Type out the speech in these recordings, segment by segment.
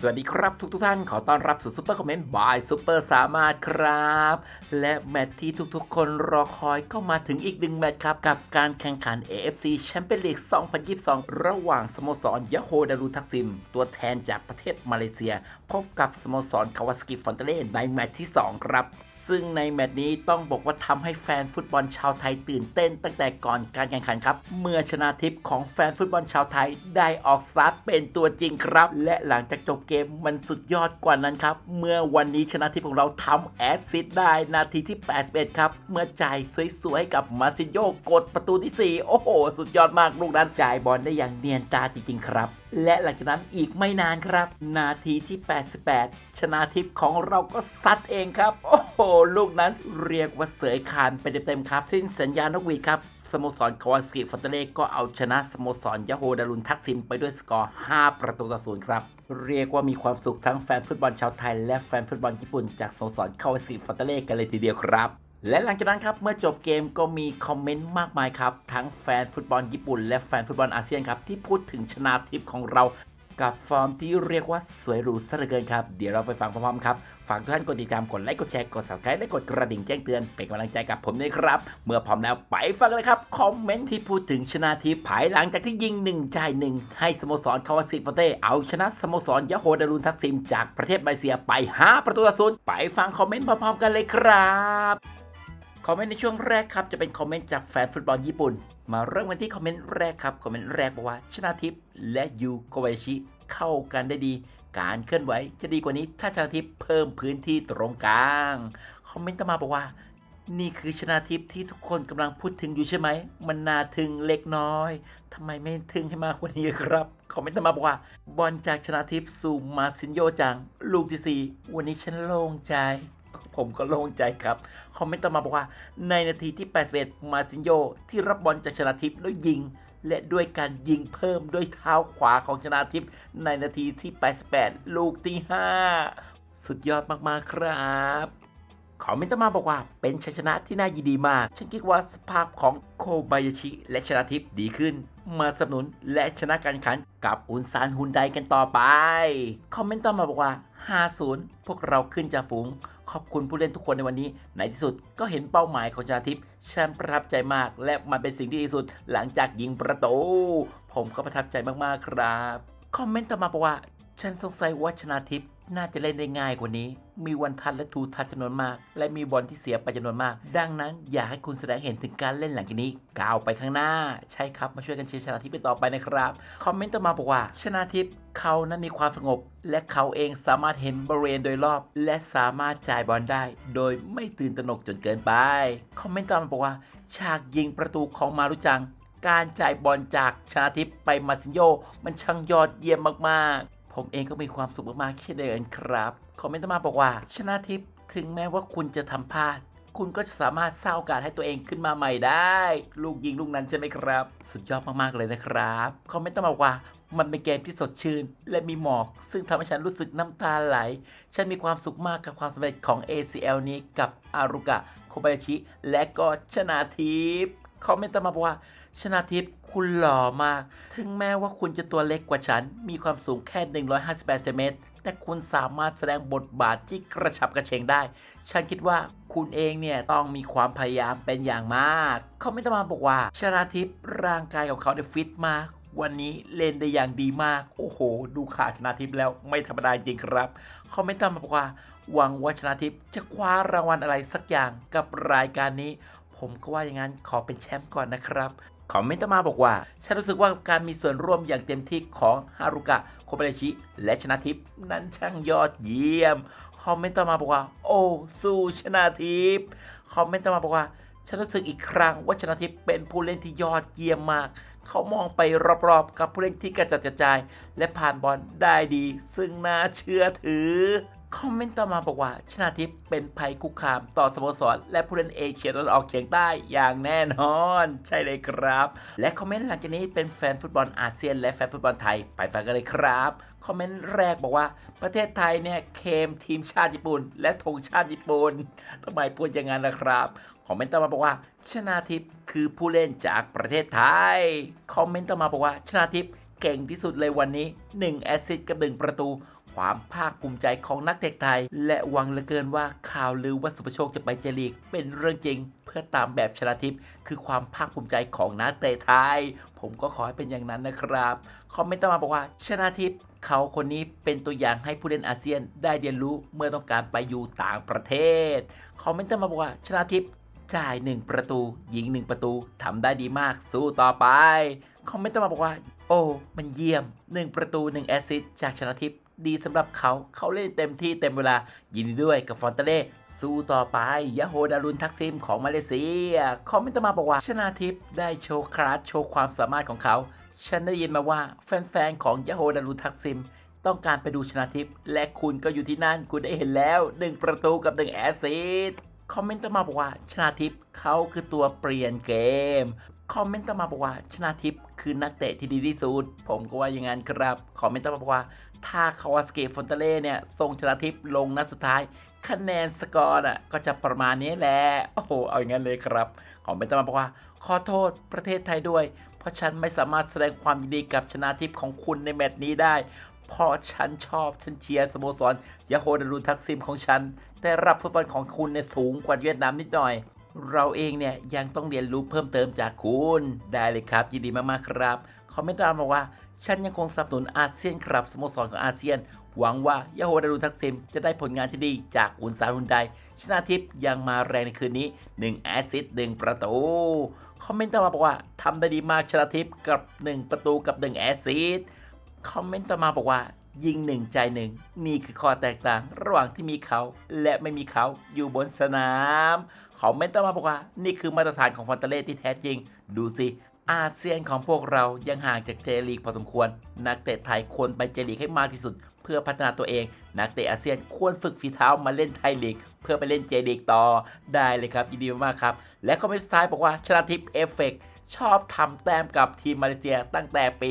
สวัสดีครับทุกทุกท่านขอต้อนรับสู่ซุปเปอร์คอมเมนต์บายซุปเปอร์สามารถครับ และแมตช์ที่ทุกๆ คนรอคอยก็มาถึงอีกหนึ่งแมตช์ครับ กับการแข่งขัน AFC แชมเปี้ยนลีก 2022 ระหว่างสโมสรยะโฮดารุทักซิม ตัวแทนจากประเทศมาเลเซีย พบกับสโมสรคาวาสกิฟอนเตเล่ในแมตช์ที่ 2 ครับ ซึ่งในแมตช์นี้ต้องบอกว่าทำให้แฟนฟุตบอลชาวไทยตื่นเต้น ตั้งแต่ก่อนการแข่งขันครับ เมื่อชนะทิพย์ของแฟนฟุตบอลชาวไทยได้ออกสตาร์ทเป็นตัวจริงครับ และหลังจากจบเกมมันสุดยอดกว่านั้นครับ เมื่อวันนี้ชนะทิพย์ของเราทำแอสซิสได้นาทีที่ 81 ครับ เมื่อจ่ายสวยๆกับมาซิโยกดประตูที่ 4 โอ้โห สุดยอดมากลูกนั้นจ่ายบอลได้อย่างเนียนตาจริงๆครับและหลังจากนั้นอีกไม่นานครับ นาทีที่ 88 ชนะทิพย์ของเราก็ซัดเองครับโอ้โห ลูกนั้นเรียกว่าเสยคานไปเต็มๆครับ สิ้นสัญญาณนกวีครับ สโมสรคาวาสกิฟอนเตเลก็เอาชนะสโมสรยาโฮดารุนทักซิมไปด้วยสกอร์ 5 ประตูต่อศูนย์ครับ เรียกว่ามีความสุขทั้งแฟนฟุตบอลชาวไทย และแฟนฟุตบอลญี่ปุ่นจากสโมสรคาวาสกิฟอนเตเลกันเลยทีเดียวครับและหลังจากนั้นครับ เมื่อจบเกมก็มีคอมเมนต์มากมายครับ ทั้งแฟนฟุตบอลญี่ปุ่นและแฟนฟุตบอลอาเซียนครับ ที่พูดถึงชนะทิพย์ของเรา กับฟอร์มที่เรียกว่าสวยหรูซะเหลือเกินครับ เดี๋ยวเราไปฟังพร้อมๆครับ ฝากทุกท่านกดติดตาม กดไลค์ กดแชร์ กด subscribe และกดกระดิ่งแจ้งเตือน เป็นกำลังใจกับผมด้วยครับ เมื่อพร้อมแล้วไปฟังเลยครับ คอมเมนต์ที่พูดถึงชนะทิพย์ภายหลังจากที่ยิงหนึ่งจ่ายหนึ่งให้สโมสรคาวาซิฟเต้เอาชนะสโมสรยะโฮดารุนทักซิมจากประเทศมาเลเซียไป 5 ประตูต่อศูนย์ไปฟังคอมเมนต์พร้อมๆกันเลยครับ คอมเมนต์ในช่วงแรกครับ จะเป็นคอมเมนต์จากแฟนฟุตบอลญี่ปุ่น มาเริ่มกันที่คอมเมนต์แรกครับ คอมเมนต์แรกบอกว่า ชนาทิพย์และยูโกเวชิเข้ากันได้ดี การเคลื่อนไหวจะดีกว่านี้ถ้าชนาทิพย์เพิ่มพื้นที่ตรงกลาง คอมเมนต์ต่อมาบอกว่า นี่คือชนาทิพย์ที่ทุกคนกำลังพูดถึงอยู่ใช่ไหม มันน่าทึงเล็กน้อยทำไมไม่ทึงให้มากกว่านี้ครับ คอมเมนต์ต่อมาบอกว่า บอลจากชนาทิพย์สู่มาซินโยจัง ลูกที่สี่วันนี้ฉันโล่งใจ ผมก็โล่งใจครับ คอมเมนต์ต่อมาบอกว่า ในนาทีที่ 81 มาซินโย ที่รับบอลจากชนาทิพย์แล้วยิง และด้วยการยิงเพิ่มด้วยเท้าขวาของชนาทิพย์ในนาทีที่ 88 ลูกที่ 5 สุดยอดมากๆครับคอมเมนต์ต่อมาบอกว่าเป็นชัยชนะที่น่ายินดีมาก ฉันคิดว่าสภาพของโคบายาชิ และชนะทิพย์ดีขึ้น มาสนับสนุนและชนะการขันกับอุนซานฮุนไดกันต่อไป คอมเมนต์ต่อมาบอกว่า 5-0 พวกเราขึ้นจากฝูง ขอบคุณผู้เล่นทุกคนในวันนี้ ในที่สุดก็เห็นเป้าหมายของชาทิพย์ฉันประทับใจมาก และมันเป็นสิ่งที่ดีที่สุดหลังจากยิงประตู ผมก็ประทับใจมากๆครับ คอมเมนต์ต่อมาบอกว่า ฉันสงสัยว่าชนาทิพย์ น่าจะเล่นได้ง่ายกว่านี้ มีวันทันและทูทัชจำนวนมาก และมีบอลที่เสียไปจำนวนมาก ดังนั้นอยากให้คุณแสดงเห็นถึงการเล่นหลังจากนี้ ก้าวไปข้างหน้า ใช่ครับ มาช่วยกันเชียร์ชนาทิพย์ไปต่อไปนะครับ คอมเมนต์ต่อมาบอกว่า ชนาทิพย์เขานั้นมีความสงบ และเขาเองสามารถเห็นบริเวณโดยรอบ และสามารถจ่ายบอลได้ โดยไม่ตื่นตระหนกจนเกินไป คอมเมนต์ต่อมาบอกว่า ฉากยิงประตูของมารุจัง การจ่ายบอลจากชนาทิพย์ไปมาซินโยมันช่างยอดเยี่ยมมากๆ ผมเองก็มีความสุขมากๆเช่นเดียวกันครับ คอมเมนต์ต่อมาบอกว่า ชนาทิพย์ถึงแม้ว่าคุณจะทำพลาด คุณก็จะสามารถสร้างโอกาสให้ตัวเองขึ้นมาใหม่ได้ ลูกยิงลูกนั้นใช่ไหมครับ สุดยอดมากๆเลยนะครับคอมเมนต์ต่อมาบอกว่ามันเป็นเกมที่สดชื่น และมีหมอก ซึ่งทำให้ฉันรู้สึกน้ำตาไหล ฉันมีความสุขมากกับความสำเร็จของ ACL นี้กับอารุกะ โคบายาชิ และก็ชนาทิพย์ คอมเมนต์ต่อมาบอกว่า ชนาทิพย์คุณหล่อมาก ถึงแม้ว่าคุณจะตัวเล็กกว่าฉัน มีความสูงแค่ 158เซนติเมตร แต่คุณสามารถแสดงบทบาทที่กระฉับกระเฉงได้ ฉันคิดว่าคุณเองเนี่ยต้องมีความพยายามเป็นอย่างมากเขาไม่ต้องมาบอกว่า ชนาทิพย์ร่างกายของเขาเนี่ยฟิตมากวันนี้เล่นได้อย่างดีมาก โอ้โห ดูขาชนาทิพย์แล้วไม่ธรรมดาจริงครับเขาไม่ต้องมาบอกว่า หวังว่าชนาทิพย์จะคว้ารางวัลอะไรสักอย่างกับรายการนี้ ผมก็ว่าอย่างนั้นขอเป็นแชมป์ก่อนนะครับคอมเมนต์ตมาบอกว่า ฉันรู้สึกว่าการมีส่วนร่วมอย่างเต็มที่ของฮารุกะโคเบาชิ และชนะทิพย์นั้นช่างยอดเยี่ยม คอมเมนต์ต่อมาบอกว่า โอ้สู้ชนะทิพย์คอมเมนต์ต่อมาบอกว่า ฉันรู้สึกอีกครั้งว่าชนะทิพย์เป็นผู้เล่นที่ยอดเยี่ยมมาก เขามองไปรอบๆ กับผู้เล่นที่กระจัดกระจาย และผ่านบอลได้ดี ซึ่งน่าเชื่อถือ คอมเมนต์ต่อมาบอกว่า ชนาทิพย์เป็นภัยคุกคามต่อสโมสร และผู้เล่นเอเชียตะวันออกเฉียงใต้อย่างแน่นอน ใช่เลยครับ และคอมเมนต์หลังจากนี้เป็นแฟนฟุตบอลอาเซียน และแฟนฟุตบอลไทยไปฟังกันเลยครับคอมเมนต์แรกบอกว่าประเทศไทยเนี่ยเคมทีมชาติญี่ปุ่น และธงชาติญี่ปุ่นทำไมพูดอย่างนั้นล่ะครับคอมเมนต์ต่อมาบอกว่า ชนาทิพย์คือผู้เล่นจากประเทศไทยคอมเมนต์ต่อมาบอกว่าชนาทิพย์เก่งที่สุดเลยวันนี้1แอสซิสต์กับ1ประตู ความภาคภูมิใจของนักเตะไทย และหวังเหลือเกินว่าข่าวลือว่าสุภโชคจะไปเจลีกเป็นเรื่องจริง เพื่อตามแบบชนาทิพย์คือความภาคภูมิใจของนักเตะไทย ผมก็ขอให้เป็นอย่างนั้นนะครับ คอมเมนต์ต่อมาบอกว่าชนาทิพย์เขาคนนี้เป็นตัวอย่างให้ผู้เล่นอาเซียนได้เรียนรู้เมื่อต้องการไปอยู่ต่างประเทศ คอมเมนต์ต่อมาบอกว่าชนาทิพย์จ่าย 1 ประตูยิง 1 ประตูทำได้ดีมากสู้ต่อไป คอมเมนต์ต่อมาบอกว่า โอ้ มันเยี่ยม 1 ประตู 1 แอสซิสต์จากชนาทิพย์ ดีสำหรับเขาเขาเล่นเต็มที่เต็มเวลา ยินดีด้วยกับฟอนเตเล่สู้ต่อไปยะโฮดารุนทักซิมของมาเลเซีย คอมเมนต์มาบอกว่า ชนาทิพย์ได้โชว์คลาสโชว์ความสามารถของเขา ฉันได้ยินมาว่าแฟนๆของยะโฮดารุนทักซิม ต้องการไปดูชนาทิพย์และคุณก็อยู่ที่นั่น คุณได้เห็นแล้ว1ประตูกับ1แอสซิสต์คอมเมนต์ต่อมาบอกว่าชนาทิพย์เขาคือตัวเปลี่ยนเกม คอมเมนต์ต่อมาบอกว่าชนาทิพย์ คือนักเตะที่ดีที่สุด ผมก็ว่าอย่างนั้นครับคอมเมนต์ต่อมาบอกว่า ถ้าคาวาสเกฟอนเตเล่เนี่ยส่งชนาทิพย์ลงนัดสุดท้าย คะแนนสกอร์อะก็จะประมาณนี้แหละ โอ้โห เอาอย่างนั้นเลยครับคอมเมนต์ต่อมาบอกว่า ขอโทษประเทศไทยด้วย เพราะฉันไม่สามารถแสดงความยินดีกับชนาทิพย์ของคุณในแมตช์นี้ได้เพราะฉันชอบฉันเชียร์สโมสรยาโฮดารุนทักซิมของฉัน แต่รับฟุตบอลของคุณเนี่ยสูงกว่าเวียดนามนิดหน่อย เราเองเนี่ยยังต้องเรียนรู้เพิ่มเติมจากคุณได้เลยครับ ยินดีมากๆครับคอมเมนต์ตามมาว่า ฉันยังคงสนับสนุนอาเซียนครับสโมสรของอาเซียน หวังว่ายาโฮดารุนทักซิมจะได้ผลงานที่ดีจากอุนซาฮุนไดชนาทิพย์ยังมาแรงในคืนนี้1แอสซิสต์1ประตูคอมเมนต์ต่อมาบอกว่าทำได้ดีมากชนาทิพย์กับ 1 ประตูกับ 1 แอสซิสต์คอมเมนต์ต่อมาบอกว่า ยิงหนึ่งใจหนึ่งนี่คือข้อแตกต่างระหว่างที่มีเขาและไม่มีเขาอยู่บนสนามคอมเมนต์ต่อมาบอกว่า นี่คือมาตรฐานของฟอนเตเล่ที่แท้จริง ดูสิอาเซียนของพวกเรายังห่างจากเจลีกพอสมควร นักเตะไทยควรไปเจลีกให้มากที่สุด เพื่อพัฒนาตัวเอง นักเตะอาเซียนควรฝึกฝีเท้ามาเล่นไทยลีก เพื่อไปเล่นเจลีกต่อได้เลยครับยินดีมากครับ และคอมเมนต์สุดท้ายบอกว่าชนะทิพย์เอฟเฟก ชอบทำแต้มกับทีมมาเลเซียตั้งแต่ปี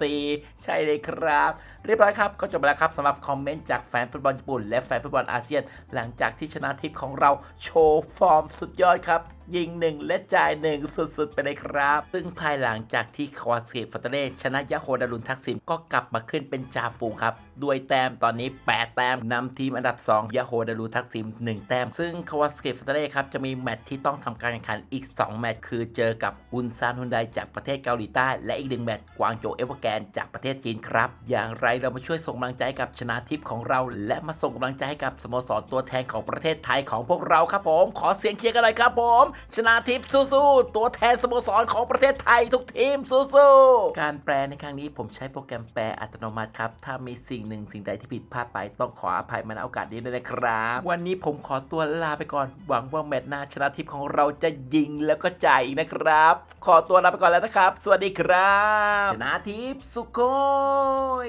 2014 ใช่เลยครับ เรียบร้อยครับก็จบไปแล้วครับสำหรับคอมเมนต์จากแฟนฟุตบอลญี่ปุ่นและแฟนฟุตบอลอาเซียน หลังจากที่ชนะทิพย์ของเราโชว์ฟอร์มสุดยอดครับยิงหนึ่งและจ่ายหนึ่งสุดๆ ไปเลยครับ ซึ่งภายหลังจากที่คาวาสเกะฟอตเตเล่ชนะยะโฮดารุนทักซิมก็กลับมาขึ้นเป็นจ่าฝูงครับด้วยแต้มตอนนี้ 8 แต้มนำทีมอันดับ 2ยะโฮดารุนทักซิม1แต้ม ซึ่งคาวาสเกะฟอตเตเล่ครับจะมีแมตช์ที่ต้องทำการแข่งขันอีก 2 แมตช์คือเจอกับอุนซานฮุนไดจากประเทศเกาหลีใต้ และอีกหนึ่งแมตช์กวางโจเอเวอร์แกนจากประเทศจีนครับ อย่างไรเรามาช่วยส่งกำลังใจกับชนะทิพย์ของเรา และมาส่งกำลังใจให้กับสโมสรตัวแทนของประเทศไทยของพวกเราครับผม ขอเสียงเชียร์กันเลยครับผมชนะทิพย์สู้ๆตัวแทนสโมสรของประเทศไทยทุกทีมสู้ๆการแปลในครั้งนี้ผมใช้โปรแกรมแปลอัตโนมัติครับ ถ้ามีสิ่งหนึ่งสิ่งใดที่ผิดพลาดไปต้องขออภัยมาณโอกาสนี้ด้วยนะครับ วันนี้ผมขอตัวลาไปก่อน หวังว่าแมตช์หน้าชนะทิพย์ของเราจะยิงแล้วก็จ่ายอีกนะครับ ขอตัวลาไปก่อนแล้วนะครับ สวัสดีครับ ชนะทิพย์สุโขย